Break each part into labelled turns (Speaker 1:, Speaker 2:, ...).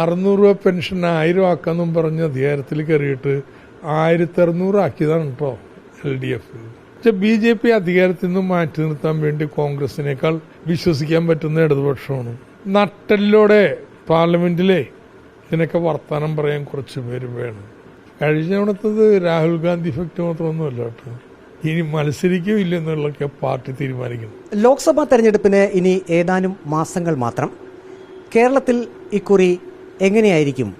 Speaker 1: അറുന്നൂറ് രൂപ പെൻഷൻ ആയിരം ആക്കാന്നും പറഞ്ഞ് അധികാരത്തിൽ കയറിയിട്ട് ആയിരത്തി അറുന്നൂറ് ആക്കിയതാണ് കേട്ടോ എൽ ഡി എഫ്. പക്ഷെ ബി ജെ പി അധികാരത്തിൽ നിന്നും മാറ്റി നിർത്താൻ വേണ്ടി കോൺഗ്രസിനേക്കാൾ വിശ്വസിക്കാൻ പറ്റുന്ന ഇടതുപക്ഷമാണ്. നട്ടലിലൂടെ പാർലമെന്റിലെ ഇതിനൊക്കെ വർത്തമാനം പറയാൻ കുറച്ച് പേര് വേണം. കഴിഞ്ഞ തവണത്തത് രാഹുൽ ഗാന്ധി ഇഫക്റ്റ് മാത്രമൊന്നുമല്ല കേട്ടോ. ഇനി മത്സരിക്കോ ഇല്ലെന്നുള്ളതൊക്കെ പാർട്ടി തീരുമാനിക്കുന്നു
Speaker 2: ലോക്സഭാ തെരഞ്ഞെടുപ്പിന് ഇനി ഏതാനും മാസങ്ങൾ മാത്രം. കേരളത്തിൽ ഇക്കുറി എങ്ങനെയായിരിക്കും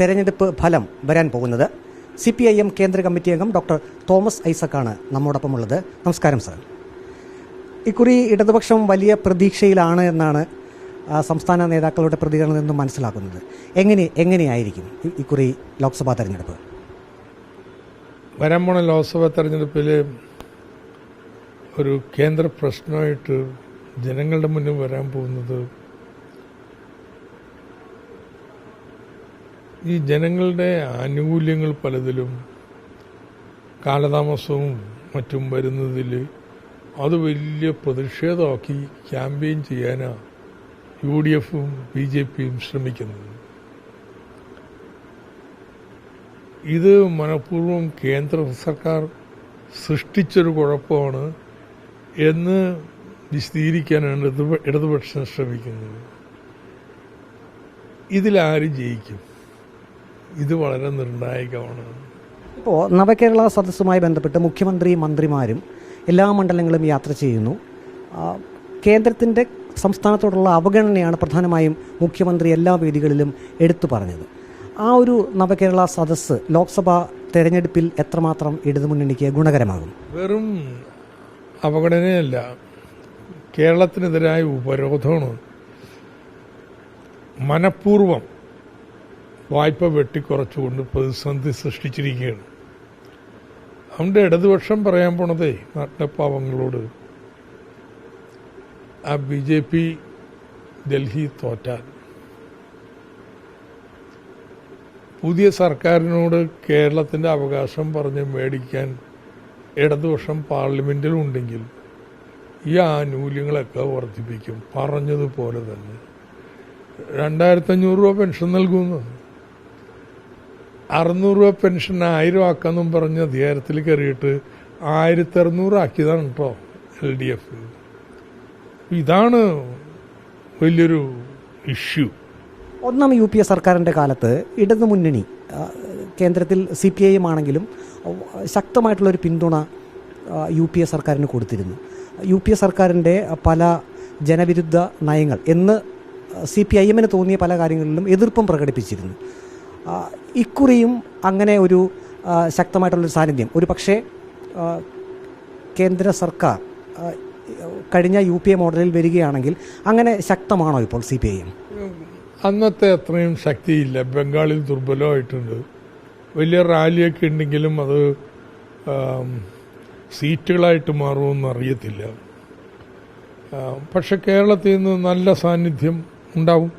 Speaker 2: തെരഞ്ഞെടുപ്പ് ഫലം വരാൻ പോകുന്നത്? സി പി ഐ എം കേന്ദ്ര കമ്മിറ്റി അംഗം ഡോക്ടർ തോമസ് ഐസക്കാണ് നമ്മോടൊപ്പമുള്ളത്. നമസ്കാരം സാർ. ഇക്കുറി ഇടതുപക്ഷം വലിയ പ്രതീക്ഷയിലാണ് എന്നാണ് സംസ്ഥാന നേതാക്കളുടെ പ്രതികരണത്തിൽ നിന്നും മനസ്സിലാക്കുന്നത് എങ്ങനെ എങ്ങനെയായിരിക്കും ഇക്കുറി ലോക്സഭാ തെരഞ്ഞെടുപ്പ്?
Speaker 1: വരാൻ പോണ ലോക്സഭാ തെരഞ്ഞെടുപ്പിൽ ഒരു കേന്ദ്ര പ്രശ്നമായിട്ട് ജനങ്ങളുടെ മുന്നിൽ വരാൻ പോകുന്നത് ഈ ജനങ്ങളുടെ ആനുകൂല്യങ്ങൾ പലതിലും കാലതാമസവും മറ്റും വരുന്നതിൽ അത് വലിയ പ്രതിഷേധമാക്കി ക്യാമ്പയിൻ ചെയ്യാനാണ് യു ഡി എഫും ബി ജെ പിയും ശ്രമിക്കുന്നത്. ഇത് മനഃപൂർവം കേന്ദ്ര സർക്കാർ സൃഷ്ടിച്ചൊരു കുഴപ്പമാണ് എന്ന് വിശദീകരിക്കാനാണ് ഇടതുപക്ഷം ശ്രമിക്കുന്നത്. ഇതിലാരും ജയിക്കും? ഇത് വളരെ നിർണായകമാണ്.
Speaker 2: ഇപ്പോൾ നവകേരള സദസ്സുമായി ബന്ധപ്പെട്ട് മുഖ്യമന്ത്രി മന്ത്രിമാരും എല്ലാ മണ്ഡലങ്ങളും യാത്ര ചെയ്യുന്നു. കേന്ദ്രത്തിന്റെ സംസ്ഥാനത്തോടുള്ള അവഗണനയാണ് പ്രധാനമായും മുഖ്യമന്ത്രി എല്ലാ വേദികളിലും എടുത്തു പറഞ്ഞത്. ആ ഒരു നവകേരള സദസ്സ് ലോക്സഭാ തെരഞ്ഞെടുപ്പിൽ എത്രമാത്രം ഇടതുമുന്നണിക്ക് ഗുണകരമാകും?
Speaker 1: വെറും അവഗണനയല്ല കേരളത്തിനെതിരായ ഉപരോധമാണ്. മനഃപൂർവം വായ്പ വെട്ടിക്കുറച്ചുകൊണ്ട് പ്രതിസന്ധി സൃഷ്ടിച്ചിരിക്കുകയാണ്. നമ്മുടെ ഇടതുപക്ഷം പറയാൻ പോണതേ നാട്ടപ്പാവങ്ങളോട് ആ ബി ജെ പി ഡൽഹി തോറ്റാൽ. പുതിയ സർക്കാരിനോട് കേരളത്തിന്റെ അവകാശം പറഞ്ഞ് മേടിക്കാൻ ഇടതുപക്ഷം പാർലമെന്റിലുണ്ടെങ്കിൽ ഈ ആനുകൂല്യങ്ങളൊക്കെ വർദ്ധിപ്പിക്കും. പറഞ്ഞതുപോലെ തന്നെ. രണ്ടായിരത്തഞ്ഞൂറ് രൂപ പെൻഷൻ നൽകുന്നു. അറുന്നൂറ് രൂപ പെൻഷൻ ആയിരം ആക്കാന്നും പറഞ്ഞ് അധികാരത്തിൽ കയറിയിട്ട് ആയിരത്തി അറുന്നൂറ് ആക്കിയതാണ് കേട്ടോ എൽ ഡി എഫ്. ഇതാണ് വലിയൊരു ഇഷ്യൂ.
Speaker 2: ഒന്നാം യു പി എ സർക്കാരിന്റെ കാലത്ത് ഇടതുമുന്നണി ആ, കേന്ദ്രത്തിൽ സി പി ഐ എം ആണെങ്കിലും ശക്തമായിട്ടുള്ളൊരു പിന്തുണ യു പി എ സർക്കാരിന് കൊടുത്തിരുന്നു. യു പി എ സർക്കാരിന്റെ പല ജനവിരുദ്ധ നയങ്ങൾ എന്ന് സി പി ഐ എമ്മിന് തോന്നിയ പല കാര്യങ്ങളിലും എതിർപ്പും പ്രകടിപ്പിച്ചിരുന്നു. ഇക്കുറിയും അങ്ങനെ ഒരു ശക്തമായിട്ടുള്ളൊരു സാന്നിധ്യം. ഒരു പക്ഷേ കേന്ദ്ര സർക്കാർ കഴിഞ്ഞ യു പി എ മോഡലിൽ വരികയാണെങ്കിൽ അങ്ങനെ ശക്തമാണോ ഇപ്പോൾ സി പി ഐ എം?
Speaker 1: അന്നത്തെ അത്രയും ശക്തിയില്ല. ബംഗാളിൽ ദുർബലമായിട്ടുണ്ട്. വലിയ റാലിയൊക്കെ ഉണ്ടെങ്കിലും അത് സീറ്റുകളായിട്ട് മാറുമെന്ന് അറിയത്തില്ല. പക്ഷെ കേരളത്തിൽ നിന്ന് നല്ല സാന്നിധ്യം ഉണ്ടാവും.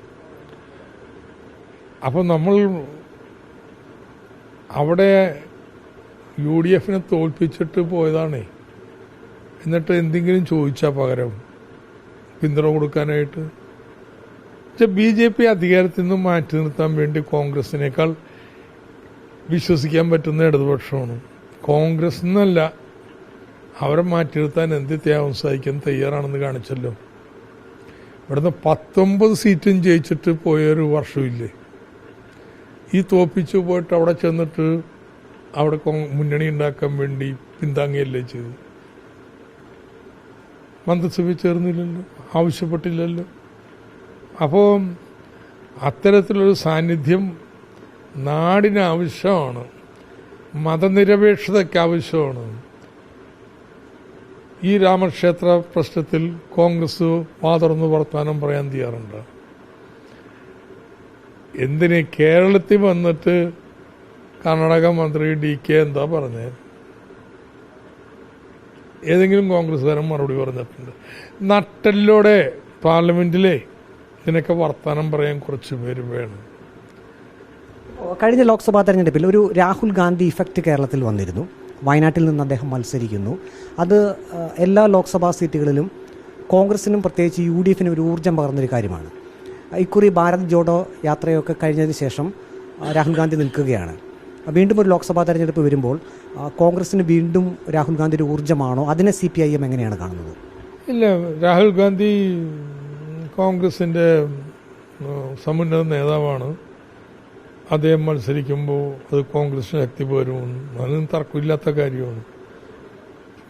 Speaker 1: അപ്പം നമ്മൾ അവിടെ യു ഡി എഫിനെ തോൽപ്പിച്ചിട്ട് പോയതാണേ. എന്നിട്ട് എന്തെങ്കിലും ചോദിച്ചാൽ പകരം പിന്തുണ കൊടുക്കാനായിട്ട്. പക്ഷെ ബി ജെ പി അധികാരത്തിൽ നിന്നും മാറ്റി നിർത്താൻ വേണ്ടി കോൺഗ്രസിനേക്കാൾ വിശ്വസിക്കാൻ പറ്റുന്ന ഇടതുപക്ഷമാണ്. കോൺഗ്രസ് എന്നല്ല അവരെ മാറ്റി നിർത്താൻ എന്ത് ത്യാഗം സഹിക്കാൻ തയ്യാറാണെന്ന് കാണിച്ചല്ലോ. ഇവിടുന്ന് പത്തൊമ്പത് സീറ്റും ജയിച്ചിട്ട് പോയൊരു വർഷമില്ലേ ഈ തോപ്പിച്ചു പോയിട്ട് അവിടെ ചെന്നിട്ട് അവിടെ മുന്നണി ഉണ്ടാക്കാൻ വേണ്ടി പിന്താങ്ങിയല്ലേ ചെയ്തു മന്ത്രിസഭയിൽ ചേർന്നില്ലല്ലോ ആവശ്യപ്പെട്ടില്ലല്ലോ. അപ്പോൾ അത്തരത്തിലൊരു സാന്നിധ്യം നാടിന് ആവശ്യമാണ് മതനിരപേക്ഷതയ്ക്ക് ആവശ്യമാണ്. ഈ രാമക്ഷേത്ര പ്രശ്നത്തിൽ കോൺഗ്രസ് വാതുറന്ന് വർത്തമാനം പറയാൻ തയ്യാറുണ്ട്. എന്തിന് കേരളത്തിൽ വന്നിട്ട് കർണാടക മന്ത്രി ഡി കെ എന്താ പറഞ്ഞത് ഏതെങ്കിലും കോൺഗ്രസ്സുകാരൻ മറുപടി പറഞ്ഞിട്ടുണ്ട്. നട്ടലിലൂടെ പാർലമെന്റിലെ ഇതിനൊക്കെ വർത്തമാനം പറയാൻ കുറച്ച് പേര് വേണം.
Speaker 2: കഴിഞ്ഞ ലോക്സഭാ തെരഞ്ഞെടുപ്പിൽ ഒരു രാഹുൽ ഗാന്ധി ഇഫക്റ്റ് കേരളത്തിൽ വന്നിരുന്നു. വയനാട്ടിൽ നിന്ന് അദ്ദേഹം മത്സരിക്കുന്നു. അത് എല്ലാ ലോക്സഭാ സീറ്റുകളിലും കോൺഗ്രസിനും പ്രത്യേകിച്ച് യു ഡി എഫിനും ഒരു ഊർജം പകർന്നൊരു കാര്യമാണ്. ഇക്കുറി ഭാരത് ജോഡോ യാത്രയൊക്കെ കഴിഞ്ഞതിന് ശേഷം രാഹുൽ ഗാന്ധി നിൽക്കുകയാണ്. വീണ്ടും ഒരു ലോക്സഭാ തെരഞ്ഞെടുപ്പ് വരുമ്പോൾ കോൺഗ്രസിന് വീണ്ടും രാഹുൽ ഗാന്ധിയുടെ ഊർജമാണോ? അതിനെ സി പി ഐ എം എങ്ങനെയാണ് കാണുന്നത്?
Speaker 1: ഇല്ല രാഹുൽ ഗാന്ധി കോൺഗ്രസിന്റെ സമുന്നത നേതാവാണ്. അദ്ദേഹം മത്സരിക്കുമ്പോൾ അത് കോൺഗ്രസിന് ശക്തി പോരുമെന്ന്. അതിനും തർക്കമില്ലാത്ത കാര്യമാണ്.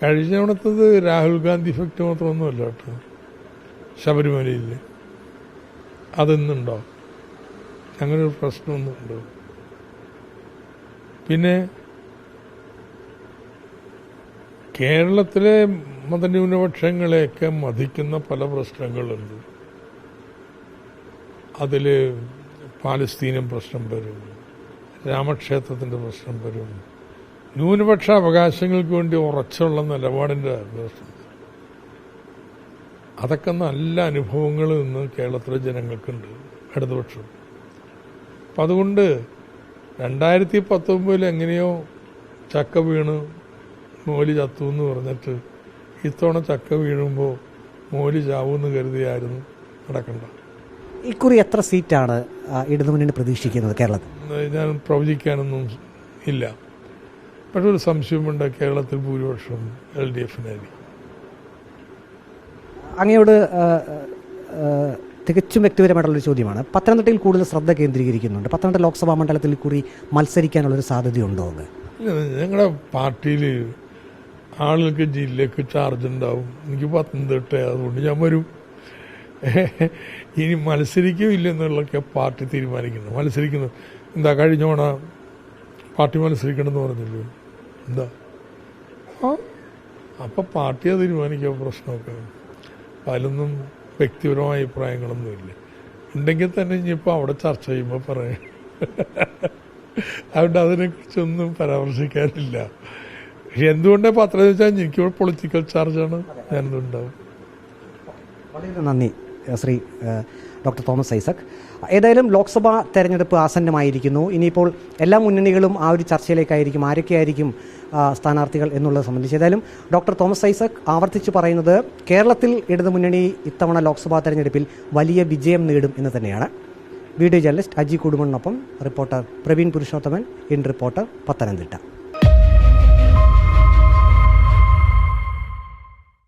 Speaker 1: കഴിഞ്ഞ തവണത്തത് രാഹുൽ ഗാന്ധി ഇഫക്റ്റ് മാത്രമൊന്നുമല്ല കേട്ടോ. ശബരിമലയിൽ അതൊന്നുണ്ടോ? അങ്ങനെ ഒരു പ്രശ്നമൊന്നുമുണ്ടോ? പിന്നെ കേരളത്തിലെ മതന്യൂനപക്ഷങ്ങളെയൊക്കെ മതിക്കുന്ന പല പ്രശ്നങ്ങളുണ്ട്. അതിൽ പാലസ്തീനം പ്രശ്നം വരും. രാമക്ഷേത്രത്തിന്റെ പ്രശ്നം വരും. ന്യൂനപക്ഷ അവകാശങ്ങൾക്ക് വേണ്ടി ഉറച്ചുള്ള നിലപാടിന്റെ പ്രശ്നം അതൊക്കെ നല്ല അനുഭവങ്ങൾ ഇന്ന് കേരളത്തിലെ ജനങ്ങൾക്കുണ്ട് ഇടതുപക്ഷം. അപ്പം അതുകൊണ്ട് രണ്ടായിരത്തി പത്തൊമ്പതിൽ എങ്ങനെയോ ചക്ക വീണ് മോലി ചത്തു എന്ന് പറഞ്ഞിട്ട് ഇത്തവണ ചക്ക വീഴുമ്പോൾ മോലി ചാവൂന്ന് കരുതിയായിരുന്നു നടക്കണ്ട.
Speaker 2: ഇക്കുറി എത്ര സീറ്റാണ് ഇടതുമുന്നണി പ്രതീക്ഷിക്കുന്നത് കേരളത്തിൽ?
Speaker 1: ഞാൻ പ്രവചിക്കാനൊന്നും ഇല്ല. പക്ഷെ ഒരു സംശയമുണ്ട് കേരളത്തിൽ ഭൂരിപക്ഷം എൽ ഡി എഫിനായിരിക്കും.
Speaker 2: അങ്ങയോട് തികച്ചും വ്യക്തിപരമായിട്ടുള്ളൊരു ചോദ്യമാണ്. പത്തനംതിട്ടയിൽ കൂടുതൽ ശ്രദ്ധ കേന്ദ്രീകരിക്കുന്നുണ്ട്. പത്തനംതിട്ട ലോക്സഭാ മണ്ഡലത്തിൽ കൂടി മത്സരിക്കാനുള്ളൊരു സാധ്യതയുണ്ടോ എന്ന്
Speaker 1: ഞങ്ങളുടെ പാർട്ടിയിൽ ആളുകൾക്ക് ജില്ലക്ക് ചാർജ് ഉണ്ടാവും. എനിക്ക് പത്തനംതിട്ട അതുകൊണ്ട് ഞാൻ വരും. ഇനി മത്സരിക്കോ എന്നുള്ളൊക്കെ പാർട്ടി തീരുമാനിക്കുന്നു. മത്സരിക്കുന്നു. എന്താ കഴിഞ്ഞോണ പാർട്ടി മത്സരിക്കണമെന്ന് പറഞ്ഞില്ലേ? എന്താ? ആ അപ്പം പാർട്ടി തീരുമാനിക്കാൻ തീരുമാനിക്കുക പ്രശ്നമൊക്കെ. അതിലൊന്നും വ്യക്തിപരമായ അഭിപ്രായങ്ങളൊന്നുമില്ല ഉണ്ടെങ്കിൽ തന്നെ ഇനിയിപ്പോൾ അവിടെ ചർച്ച ചെയ്യുമ്പോൾ പറയാം. അതുകൊണ്ട് അതിനെക്കുറിച്ചൊന്നും പരാമർശിക്കാനില്ല. എന്തുകൊണ്ടാണ് പത്രം വെച്ചാൽ എനിക്കിവിടെ പൊളിറ്റിക്കൽ ചാർജാണ് ഞാനിതുണ്ടാവും
Speaker 2: വളരെ നന്ദി. ശ്രീ ഡോക്ടർ തോമസ് ഐസക്. ഏതായാലും ലോക്സഭാ തെരഞ്ഞെടുപ്പ് ആസന്നമായിരിക്കുന്നു. ഇനിയിപ്പോൾ എല്ലാ മുന്നണികളും ആ ഒരു ചർച്ചയിലേക്കായിരിക്കും. ആരൊക്കെയായിരിക്കും സ്ഥാനാർത്ഥികൾ എന്നുള്ളത് സംബന്ധിച്ച് ഏതായാലും ഡോക്ടർ തോമസ് ഐസക് ആവർത്തിച്ച് പറയുന്നത് കേരളത്തിൽ ഇടതുമുന്നണി ഇത്തവണ ലോക്സഭാ തെരഞ്ഞെടുപ്പിൽ വലിയ വിജയം നേടും എന്ന് തന്നെയാണ്. Video journalist Aji കുടുംബനൊപ്പം reporter Praveen Purushothaman in reporter Pathanamthitta.